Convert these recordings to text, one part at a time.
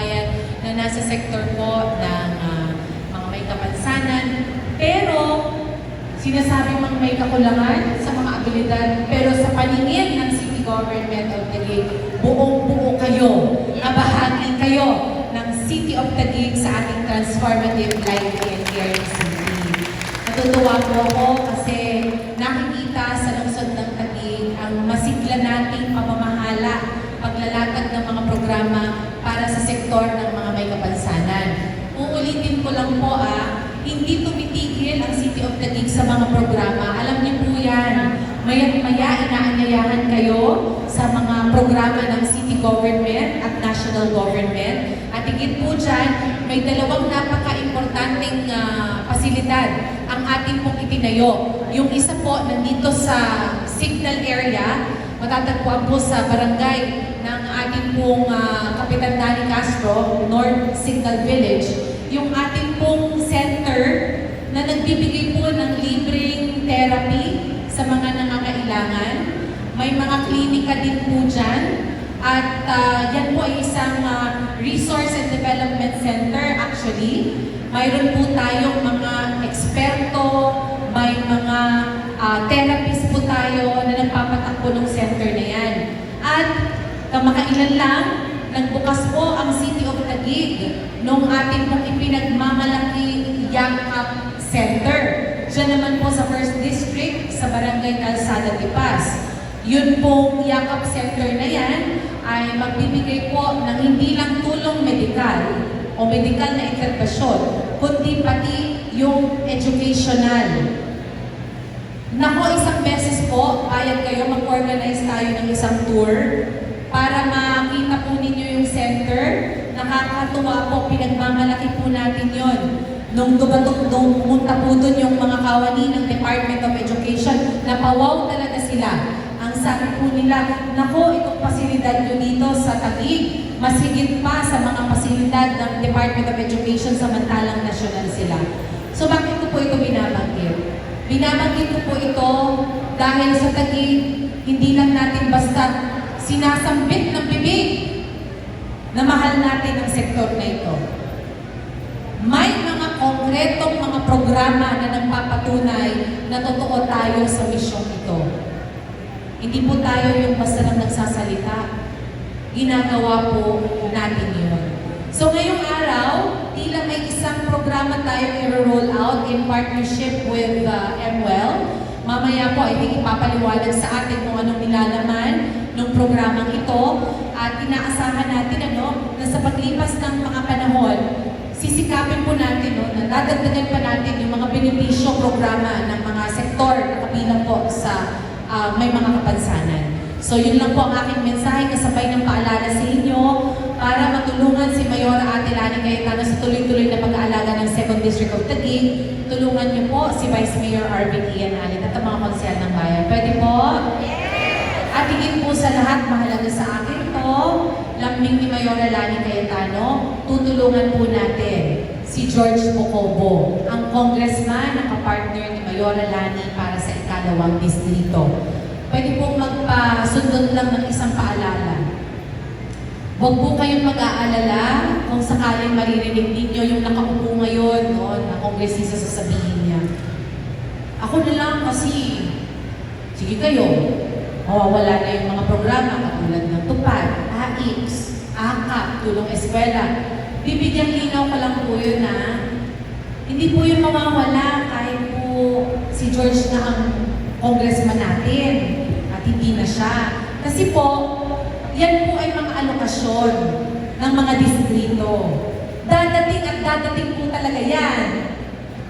bayan na nasa sektor po ng ah, mga may kapansanan. Pero sinasabi mang may kakulangan sa mga abilidad, pero sa paningin ng City Government of Taguig, buong-buo kayo, nabahagi kayo ng City of Taguig sa ating transformative life and care city. Natutuwa po ako kasi nakikita sa lungsod ng Taguig ang masigla nating pamamahala, paglalatag ng mga programa para sa sektor ng mga may kapansanan. Uulitin ko lang po ah, hindi tumitigil ang City of Taguig sa mga programa. Alam niyo po yan, maya't maya inaanyayahan kayo sa mga programa ng city government at national government. At higit po dyan, may dalawang napaka-importanting ah, pasilidad ang ating pong itinayo. Yung isa po nandito sa signal area, matatagpuan po sa barangay ng ating pong ah, Kapitan Danny Castro, North Signal Village. Yung ating pong center na nagbibigay po ng libreng therapy sa mga nangangailangan. May mga klinika din po dyan. At ah, yan po ay isang ah, resource and development center actually. Mayroon po tayong mga eksperto, may mga ah, therapist po tayo na nagpapatakbo ng center na yan. At kamakailan lang, nagbukas po ang City of Taguig nung ating pong ipinagmamalaki Yakap Center. Diyan naman po sa First District, sa Barangay Calzada de Paz. Yun pong Yakap Center na yan ay magbibigay po ng hindi lang tulong medikal o medikal na intervensyon, kundi pati yung educational. Nako, isang beses po, payag kayo, mag-organize tayo ng isang tour para makita po ninyo yung center. Nakakatuwa po, pinagmamalaki po natin yon. Nung dumatok, nung pumunta po dun yung mga kawani ng Department of Education, napawaw talaga sila. Ang sabi po nila, nako, itong pasilidad nyo dito sa Taguig, mas higit pa sa mga pasilidad ng Department of Education samantalang national sila. So bakit ko po ito binabanggit? Binabanggit ko po ito dahil sa Taguig, hindi lang natin basta sinasambit ng bibig na mahal natin ang sektor na ito. May mga konkretong mga programa na nagpapatunay na totoo tayo sa misyong ito. Hindi po tayo yung basta lang nagsasalita. Ginagawa po natin yun. So ngayong araw, tila may isang programa tayong i-roll out in partnership with uh, MWell. Mamaya po, I think ipapaliwanag sa atin kung anong nilalaman ng programang ito. At inaasahan natin ano, na sa paglipas ng mga panahon, sisikapin po natin no, na dadagdagan pa natin yung mga benepisyo programa ng mga sektor na kabilang po sa ah, may mga kapansanan. So yun lang po ang aking mensahe kasabay ng paalala sa inyo para matulungan si Mayora Ate Lani Cayetano sa tuloy-tuloy na pag-aalaga ng 2nd District of Taguig. Tulungan niyo po si Vice Mayor Arvin Ian Alit at ang mga konsyal ng bayan. Pwede po? At higit po sa lahat, mahalaga sa akin to, lambing ni Mayora Lani Cayetano, tutulungan po natin si George Pocobo, ang congressman na kapartner ni Mayora Lani para sa ikalawang distrito. Pwede pong magpasundot lang ng isang paalala. Huwag po kayong mag-aalala kung sakaling maririnig ninyo yung nakaupo ngayon no, na kongresista sasabihin niya. Ako na lang kasi, sige kayo, mawawala na yung mga programa katulad ng TUPAD, AIX, AKAP, Tulong Eskwela. Bibigyan linaw ka lang po yun na hindi po yun mawawala kahit po si George na ang congressman natin at hindi na siya. Kasi po, yan po ay mga alokasyon ng mga distrito. Dadating at dadating po talaga yan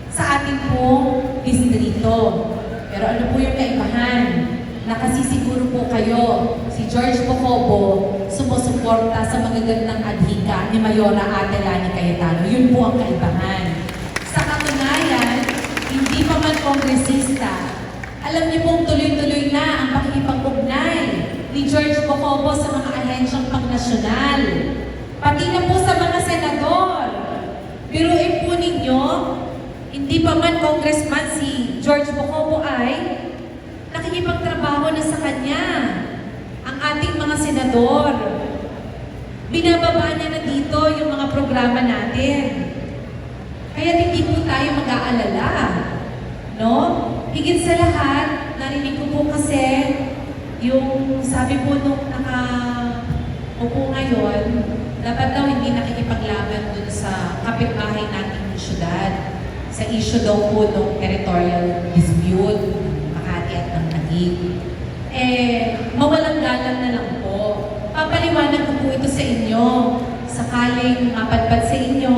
sa ating pong distrito. Pero ano po yung kaibahan? Nakasisiguro po kayo, si George Pocobo sumusuporta sa magagandang adhika ni Mayora Ate Lani Cayetano. Yun po ang kaibahan. Sa katunayan, hindi pa man kongresista, alam niyo pong tuloy-tuloy na ang pakikipag-ugnay ni George Pocobo sa mga ahensyang pangnasyonal. Pati na po sa mga senador. Biruin po ninyo, hindi pa man congressman si George Pocobo ay na sa kanya ang ating mga senador. binababa niya na dito yung mga programa natin. Kaya hindi po tayo mag-aalala. No? Higit sa lahat, narinig ko po kasi yung sabi po nung naka upo ngayon, dapat daw hindi nakikipaglaban dun sa kapitbahay nating syudad. Sa issue daw po ng territorial dispute, Makati at ng Taguig. Eh, mawalang galang na lang po. Papaliwanag ko po ito sa inyo. Sakaling mapadpad sa inyo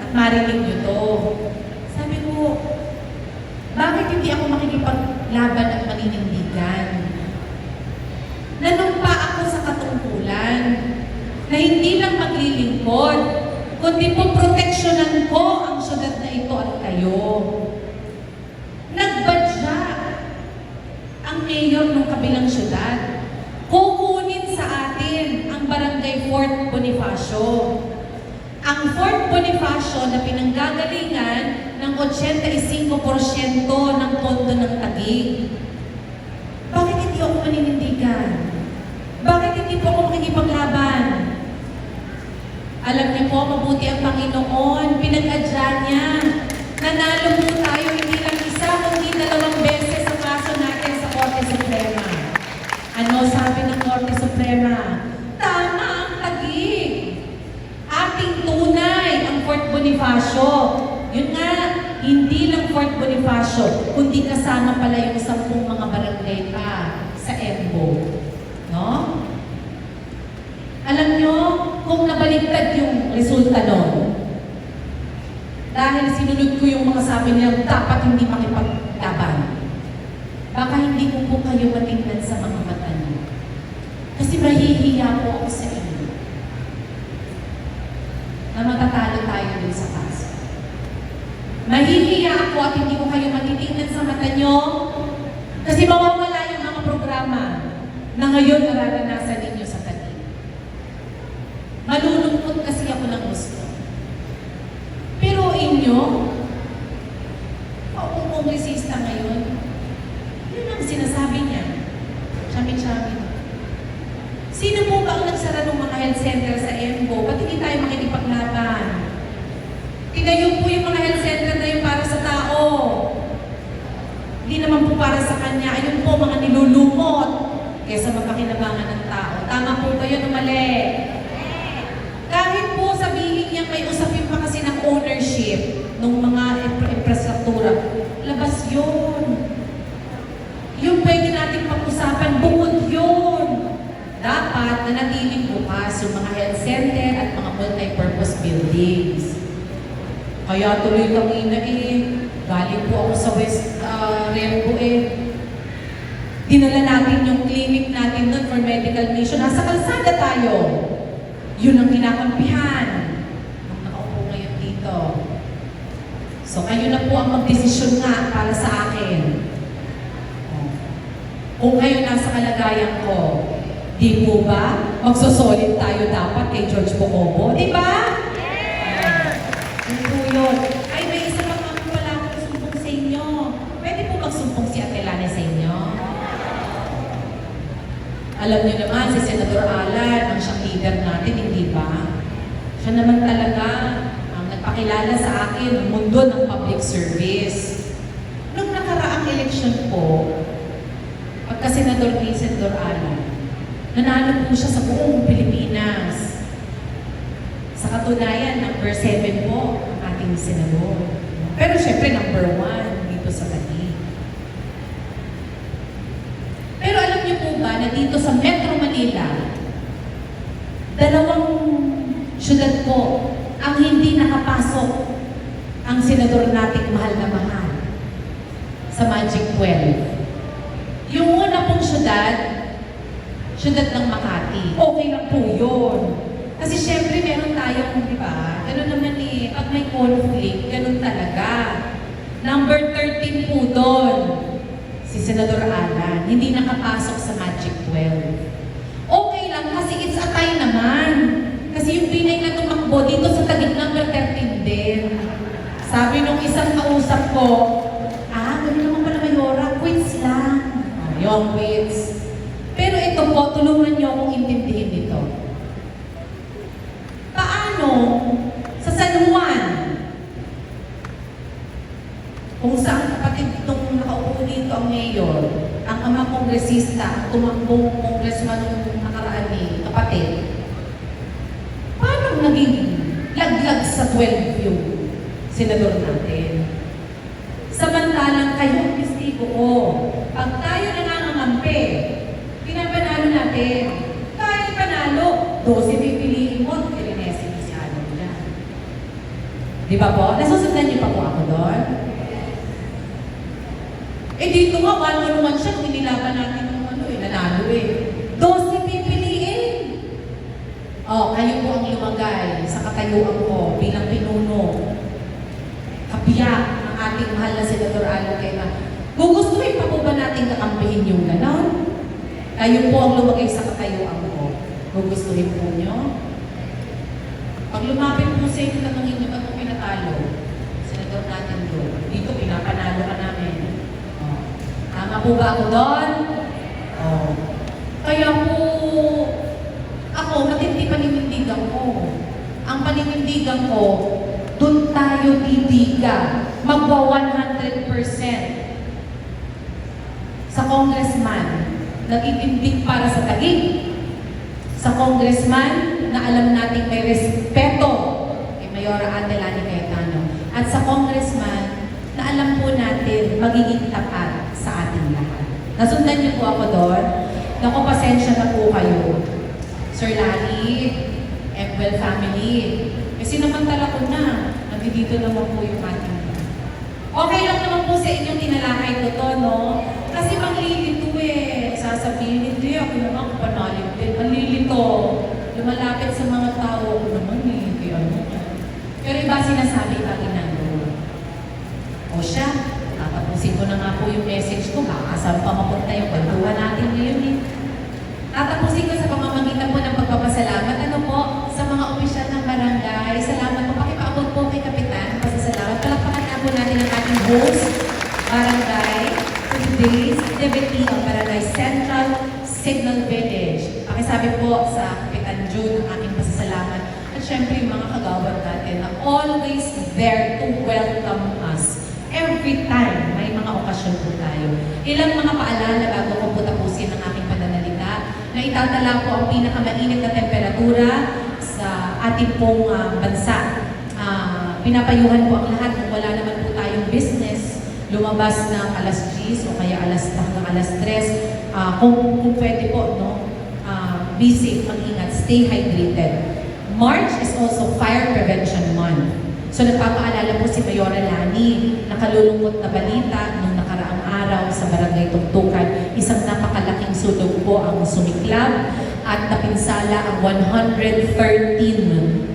at marinig nyo to. Sabi ko, bakit hindi ako makikipaglaban at maninindigan? Nanumpa ako sa katungkulan na hindi lang maglilingkod, kundi po proteksyonan ko ang syudad na ito at kayo. Nagbadya ang mayor ng kabilang syudad. Kukunin sa atin ang barangay Fort Bonifacio. Ang Fort Bonifacio na pinanggagalingan ng 85% ng pondo ng Taguig. Bakit hindi ako maninindigan? Bakit hindi po ako makikipaglaban? Alam niyo po, mabuti ang Panginoon, pinag-adya niya. Nanalo po tayo hindi lang isa, kundi dalawang beses sa kaso natin sa Korte Suprema. Ano sabi ng Korte Suprema? Bonifacio. Yun nga, hindi lang Fort Bonifacio, kundi kasama pala yung sampung mga barangay pa sa Embo. No? Alam nyo, kung nabaliktad yung resulta nun, dahil sinunod ko yung mga sabi nilang dapat hindi makipaglaban, baka hindi ko po kayo matingnan sa mga mata niyo. Kasi mahihiya po ako sa inyo na dun sa kaso. Mahihiya ako at hindi ko kayo matitingnan sa mata niyo kasi mawawala yung mga programa na ngayon nararanasan ninyo sa kanila. Malulungkot kasi ako ng gusto. Pero inyo, ako kongresista ngayon, yun ang sinasabi niya. Chami-chami. Sino po ba ang nagsara ng mga health center sa Embo? Ba't hindi tayo makikipaglaban? Tinayo po yung mga health center na yun para sa tao. Hindi naman po para sa kanya. Ayun po, mga nilulumot kesa mapakinabangan ng tao. Tama po ba yun o mali? Kahit po sabihin niya may usapin pa kasi ng ownership ng mga infra- infrastruktura, labas yun. Yung pwede natin pag-usapan, bukod yun. Dapat nanatiling bukas yung mga health center at mga multi-purpose buildings. Kaya tuloy kanina eh, galing po ako sa West uh, Rembo eh. Dinala natin yung clinic natin doon for medical mission. Nasa kalsada tayo. Yun ang kinakampihan. Nakaupo ngayon dito. So kayo na po ang magdesisyon nga para sa akin. Kung kayo nasa kalagayan ko, di po ba magsosolid tayo dapat kay George Bocobo? Di ba? Yun po yun. Ay, may isa pa nga po pala akong sumbong sa inyo. Pwede po magsumbong si Ate Lani sa inyo? Alam niyo naman, si Senador Alan, ang siyang leader natin, hindi ba? Siya naman talaga ang nagpakilala sa akin ng mundo ng public service. Nung nakaraang eleksyon po, pagka Senador ni Senador Alan, nanalo po siya sa buong Pilipinas. Sa katunayan, number 7 po ang ating senador. Pero syempre, number 1 dito sa Taguig. Pero alam niyo po ba na dito sa Metro Manila, dalawang syudad po ang hindi nakapasok ang senador nating mahal na mahal sa Magic 12. Yung una pong syudad, syudad ng Makati. Okay lang po yun. Kasi syempre meron tayong, di ba? Ganun naman eh, pag may conflict, ganun talaga. Number 13 po doon, si Senador Alan, hindi nakapasok sa Magic 12. Okay lang kasi it's a tie naman. Kasi yung binay na tumakbo dito sa tagig number 13 din. Sabi nung isang kausap ko, ah, ganun naman pala Mayora, quits lang. Oh, yung quits. Pero ito po, tulungan niyo akong intindihin dito. tanong sa San Juan, kung saan kapatid itong nakaupo dito ang mayor, ang ama kongresista, ang tumakbong congressman nung nakaraan ni kapatid, parang naging laglag sa 12 yung senador natin. Samantalang kayo testigo ko. Pag tayo nangangampi, pinapanalo natin. Kahit panalo, 12 pipiliin mo, Trinesi na si Ano dyan. Di ba po? Nasusundan niyo pa po ako doon? Eh dito nga, one on one siya, kung inilaban natin ng ano eh, nanalo eh. 12 pipiliin. Oh, kayo po ang lumagay sa katayuan ko bilang pinuno. Kabiyak ng ating mahal na Senador Alan Quema. Gugustuhin pa po ba natin kakampihin yung ganon? Kayo po ang lumagay sa katayuan ko. Gugustuhin po nyo? Pag lumapit po sa inyo, tanongin nyo, ba't mo pinatalo? Senador natin doon. Dito, pinapanalo ka namin. Oh. Ba ako doon? Oh. Kaya po, ako, matindi paninindigan ko. Ang paninindigan ko, doon tayo titika. Magwa 100%. Sa congressman, nag-itindig para sa tagig. Sa congressman, na alam nating may respeto kay Mayora Adelani Cayetano. At sa congressman, na alam po natin magiging tapat sa ating lahat. Nasundan niyo po ako doon. Naku, pasensya na po kayo. Sir Lani, Ebel family. Kasi namantala ko na, nandito naman po yung ating Okay lang naman po sa inyong tinalakay ko to, no? Kasi manglilito eh. Sasabihin, hindi ako naman kapanalig din. Manlilito. Lumalapit sa mga tao ko naman eh. Kaya ano. Pero iba sinasabi pa ginagawa. O siya, tatapusin ko na nga po yung message ko. Kakasan pa mapunta yung kwentuhan natin ngayon eh. Tatapusin ko sa pamamagitan po ng pagpapasalamat. Ano po, sa mga opisyal ng barangay. Salamat po. Pakipaabot po kay Kapitan. Pasasalamat. Palakpakan na po natin ang ating host, barangay, for today's activity ang Barangay Central Signal Village. Pakisabi po sa Kapitan June ang aking pasasalamat. At syempre yung mga kagawad natin na always there to welcome us. Every time okasyon po tayo. Ilang mga paalala bago ko po tapusin ang aking pananalita na itatala po ang pinakamainit na temperatura sa ating pong ah, bansa. Ah, pinapayuhan po ang lahat kung wala naman po tayong business, lumabas ng alas 10 o kaya alas hanggang alas 3. Ah, kung, kung pwede po, no? Ah, be safe, mag-ingat, stay hydrated. March is also Fire Prevention Month. So nagpapaalala po si Mayora Lani, na balita nung nakaraang araw sa Barangay Tugtukan, isang napakalaking sulog po ang sumiklab at napinsala ang 113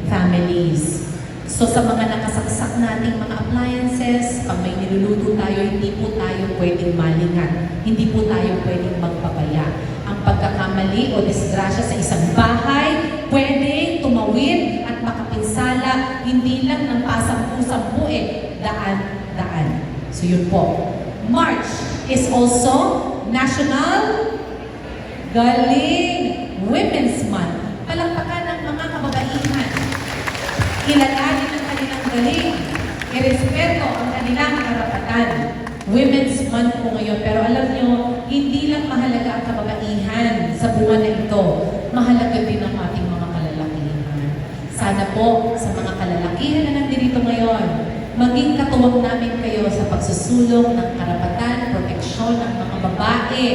families. So sa mga nakasaksak nating mga appliances, pag may niluluto tayo, hindi po tayo pwedeng malingat. Hindi po tayo pwedeng magpabaya. Ang pagkakamali o disgrasya sa isang bahay, pwedeng tumawid at makapinsala, hindi lang ng pasampu-sampu eh, daan-daan. So yun po. March is also National Galing Women's Month. Palakpakan ng mga kababaihan. Kilalanin ang kanilang galing. Irespeto ang kanilang karapatan. Women's Month po ngayon. Pero alam nyo, hindi lang mahalaga ang kababaihan sa buwan na ito. Mahalaga din ang ating mga kalalakihan. Sana po sa mga kalalakihan na nandito ngayon, maging katuwang namin kayo sa pagsusulong ng karapatan, proteksyon ng mga babae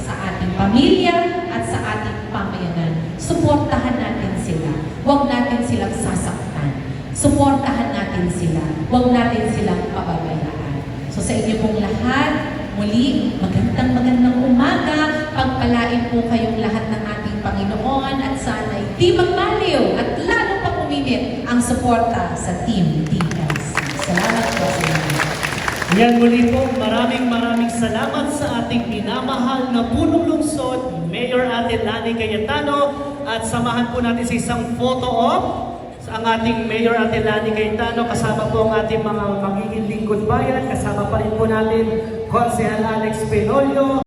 sa ating pamilya at sa ating pamayanan. Suportahan natin sila. Huwag natin silang sasaktan. Suportahan natin sila. Huwag natin silang pababayaan. So sa inyo pong lahat, muli, magandang magandang umaga. Pagpalain po kayong lahat ng ating Panginoon at sana'y di magmaliw at lalo pa puminit ang suporta sa Team Yan muli po, maraming maraming salamat sa ating minamahal na punong lungsod, Mayor Ate Lani Cayetano, at samahan po natin sa isang photo op sa ating Mayor Ate Lani Cayetano, kasama po ang ating mga magiging lingkod bayan, kasama pa rin po natin Konsehal Alex Penolio,